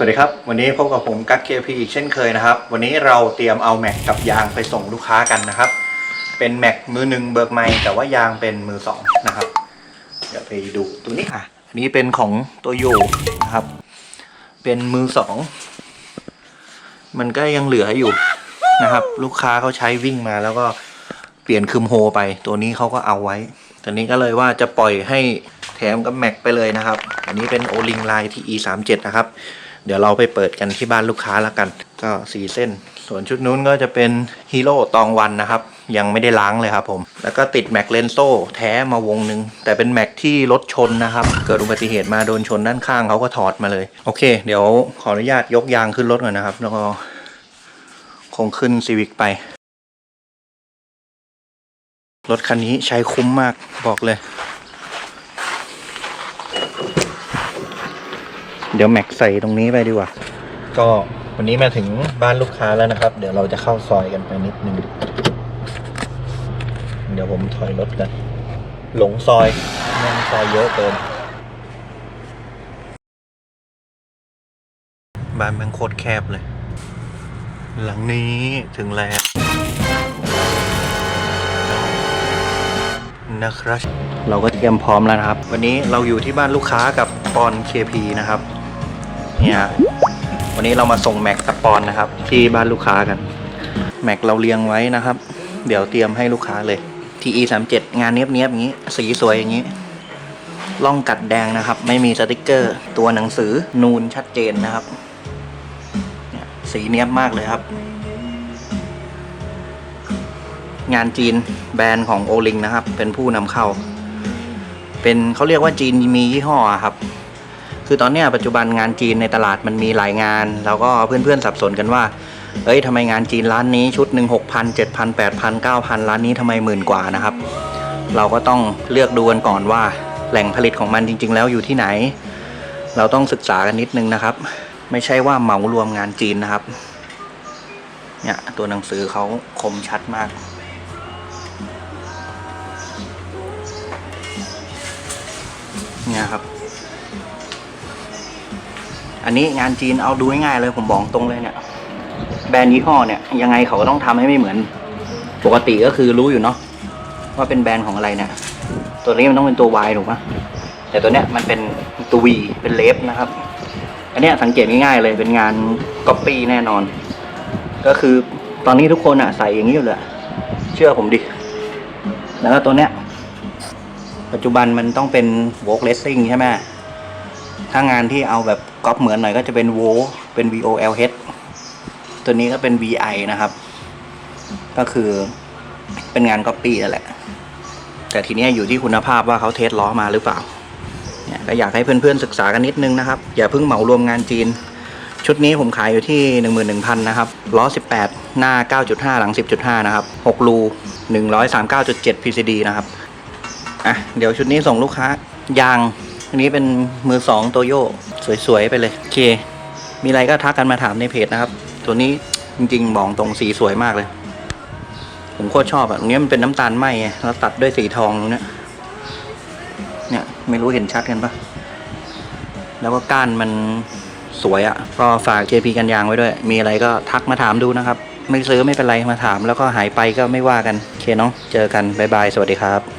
สวัสดีครับ วันนี้พบกับผมกั๊กเคพีอีกเช่นเคยนะครับ วันนี้เราเตรียมเอาแม็กกับยางไปส่งลูกค้ากันนะครับ เป็นแม็กมือหนึ่งเบิกใหม่แต่ว่ายางเป็นมือสองนะครับ เดี๋ยวไปดูตัวนี้อะอันนี้เป็นของตัวโยนะครับ เป็นมือสองมันก็ยังเหลืออยู่นะครับ ลูกค้าเขาใช้วิ่งมาแล้วก็เปลี่ยนคืมโฮไป ตัวนี้เขาก็เอาไว้ตอนนี้ก็เลยว่าจะปล่อยให้แถมกับแม็กไปเลยนะครับ อันนี้เป็นโอลิงไลน์ที่ e 3 7นะครับ เดี๋ยวเราไปเปิดกันที่บ้านลูกค้าแล้วกัน ก็สีเส้น ส่วนชุดนู้นก็จะเป็นฮีโร่ตองวันนะครับ ยังไม่ได้ล้างเลยครับผม แล้วก็ติดแม็กเลนโซ่แท้มาวงหนึ่งแต่เป็นแม็กที่รถชนนะครับ เกิดอุบัติเหตุมาโดนชนด้านข้างเขาก็ถอดมาเลย โอเค เดี๋ยวขออนุญาตยกยางขึ้นรถก่อนนะครับ แล้วก็คงขึ้นซีวิกไปรถคันนี้ใช้คุ้มมากบอกเลย เดี๋ยวแม็กใส่ตรงนี้ไปดีกว่า ก็วันนี้มาถึงบ้านลูกค้าแล้วนะครับ เดี๋ยวเราจะเข้าซอยกันไปนิดนึง เดี๋ยวผมถอยรถกันหลงซอยแม่งซอยเยอะเกิน บ้านแมันโคตรแคบเลย หลังนี้ถึงแล้วนะครับ เราก็เตรียมพร้อมแล้วนะครับ วันนี้เราอยู่ที่บ้านลูกค้ากับปอนเคพีนะครับ เนี่ยวันนี้เรามาส่งแม็กกับปอนนะครับ ที่บ้านลูกค้ากัน แม็กเราเรียงไว้นะครับ เดี๋ยวเตรียมให้ลูกค้าเลย TE 3 7งานเนี้ยบๆอย่างนี้ สีสวยอย่างนี้ล่องกัดแดงนะครับ ไม่มีสติกเกอร์ ตัวหนังสือนูนชัดเจนนะครับ สีเนี้ยบมากเลยครับ งานจีนแบรนด์ของโอลิงนะครับ เป็นผู้นำเข้า เป็นเขาเรียกว่าจีนมียี่ห้อครับ คือตอนเนี้ยปัจจุบันงานจีนในตลาดมันมีหลายงาน แล้วก็เพื่อนๆสับสนกันว่า เอ้ยทำไมงานจีนร้านนี้ชุดหนึ่งหกพันเจ็ดพันแปดพันเก้าพันร้านนี้ทำไมหมื่นกว่านะครับ เราก็ต้องเลือกดูกันก่อนว่า แหล่งผลิตของมันจริง ๆ แล้วอยู่ที่ไหน เราต้องศึกษากันนิดนึงนะครับ ไม่ใช่ว่าเหมารวมงานจีนนะครับ เนี่ยตัวหนังสือเขาคมชัดมากเนี่ยครับ อันนี้งานจีนเอาดูง่ายๆเลยผมบอกตรงเลยเนี่ย แบรนด์ยี่ห้อเนี่ยยังไงเขาก็ต้องทำให้ไม่เหมือน ปกติก็คือรู้อยู่เนาะว่าเป็นแบรนด์ของอะไรเนี่ยตัวนี้มันต้องเป็นตัว Y ถูกปะแต่ตัวเนี้ยมันเป็นตัว V เป็นเลฟนะครับ อันเนี้ยสังเกตง่ายๆเลยเป็นงานก๊อปปี้แน่นอน ก็คือตอนนี้ทุกคนอะใส่อย่างนี้อยู่เลยเชื่อผมดิแล้วก็ตัวเนี้ยปัจจุบันมันต้องเป็น walk racing ใช่ไหมถ้างานที่เอาแบบ ก๊อปเหมือนหน่อยก็จะเป็น w o เป็น VOLH ตัวนี้ก็เป็น VI นะครับ ก็คือเป็นงานก๊อปปี้นั่นแหละ แต่ทีนี้อยู่ที่คุณภาพว่าเขาเทสล้อมาหรือเปล่าเนี่ยก็อยากให้เพื่อนๆศึกษากันนิดนึงนะครับ อย่าเพิ่งเหมารวมงานจีน ชุดนี้ผมขายอยู่ที่ 11,000 นะครับล้อ 18 หน้า 9.5 หลัง 10.5 นะครับ 6 รู 139.7 PCD นะครับอะเดี๋ยวชุดนี้ส่งลูกค้ายางอันนี้เป็นมือสองโตโย สวยๆไปเลยโอเค มีอะไรก็ทักกันมาถามในเพจนะครับ ตัวนี้จริงๆบอกตรงสีสวยมากเลย ผมโคตรชอบอะตรงนี้มันเป็นน้ำตาลไหมไงแล้วตัดด้วยสีทองเนี้ยเนี่ยไม่รู้เห็นชัดกันปะแล้วก็ก้านมันสวยอะก็ฝาก JP กันยางไว้ด้วย มีอะไรก็ทักมาถามดูนะครับ ไม่ซื้อไม่เป็นไรมาถามแล้วก็หายไปก็ไม่ว่ากัน โอเคเนาะเจอกัน บ๊ายบาย สวัสดีครับ